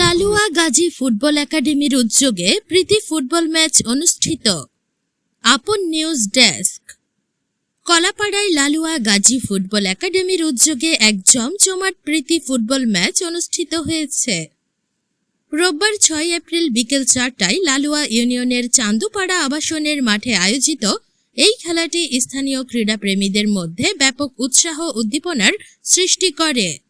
Lalua Gazi football একাডেমির উদ্যোগে প্রীতি football match অনুষ্ঠিত। Apon news desk. কলাপাড়ায় Lalua Gazi football একাডেমির উদ্যোগে এক জমজমাট প্রীতি ফুটবল ম্যাচ অনুষ্ঠিত হয়েছে। রোববার ছয় এপ্রিল বিকেল চারটায় লালুয়া ইউনিয়নের চান্দুপাড়া আবাসনের মাঠে আয়োজিত এই খেলাটি স্থানীয় ক্রীড়াপ্রেমীদের মধ্যে ব্যাপক উৎসাহ উদ্দীপনার সৃষ্টি করে।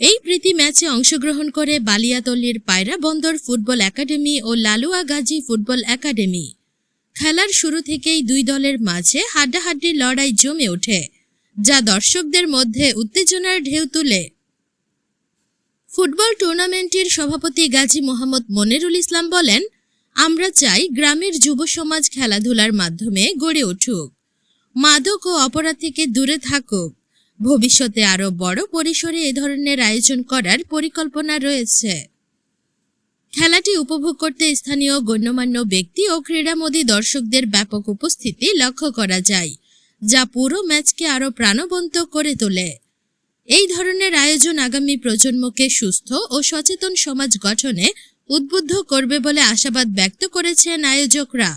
এই প্রীতি ম্যাচে অংশগ্রহণ করে বালিয়াতল্লির পায়রা বন্দর ফুটবল একাডেমি ও লালুয়া গাজী ফুটবল একাডেমি। খেলার শুরু থেকেই দুই দলের মাঝে হাড্ডাহাড্ডি লড়াই জমে ওঠে, যা দর্শকদের মধ্যে উত্তেজনার ঢেউ তুলে। ফুটবল টুর্নামেন্টের সভাপতি গাজী মোহাম্মদ মনিরুল ইসলাম বলেন, আমরা চাই গ্রামের যুব সমাজ খেলাধুলার মাধ্যমে গড়ে উঠুক। মাদক ও অপরাধ থেকে দূরে থাকুক। ভবিষ্যতে আরও বড় পরিসরে এ ধরনের আয়োজন করার পরিকল্পনা রয়েছে। খেলাটি উপভোগ করতে স্থানীয় গণ্যমান্য ব্যক্তি ও ক্রীড়ামোদী দর্শকদের ব্যাপক উপস্থিতি লক্ষ্য করা যায়, যা পুরো ম্যাচকে আরও প্রাণবন্ত করে তোলে। এই ধরনের আয়োজন আগামী প্রজন্মকে সুস্থ ও সচেতন সমাজ গঠনে উদ্বুদ্ধ করবে বলে আশাবাদ ব্যক্ত করেছেন আয়োজকরা।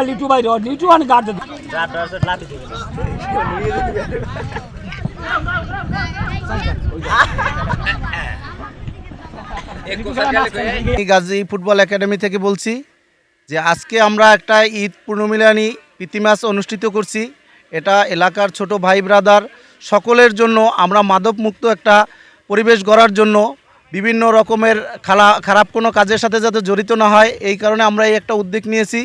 লিটু ভাই লিটু গার্ড আমি গাজী ফুটবল একাডেমি থেকে বলছি যে আজকে আমরা একটা ঈদ পূর্ণমিলানী প্রীতি ম্যাচ অনুষ্ঠিত করছি। এটা এলাকার ছোট ভাই ব্রাদার সকলের জন্য আমরা মাদক মুক্ত একটা পরিবেশ গড়ার জন্য বিভিন্ন রকমের খালা খারাপ কোনো কাজের সাথে যাতে জড়িত না হয়, এই কারণে আমরা এই একটা উদ্যোগ নিয়েছি।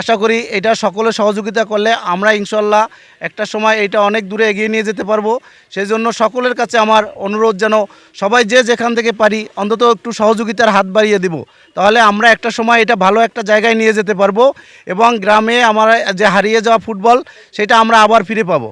আশা করি এটা সকলে সহযোগিতা করলে আমরা ইনশাল্লাহ একটা সময় এটা অনেক দূরে এগিয়ে নিয়ে যেতে পারব। সেই জন্য সকলের কাছে আমার অনুরোধ যেন সবাই যে যেখান থেকে পারি অন্তত একটু সহযোগিতার হাত বাড়িয়ে দেব। তাহলে আমরা একটা সময় এটা ভালো একটা জায়গায় নিয়ে যেতে পারব এবং গ্রামে আমার যে হারিয়ে যাওয়া ফুটবল, সেটা আমরা আবার ফিরে পাবো।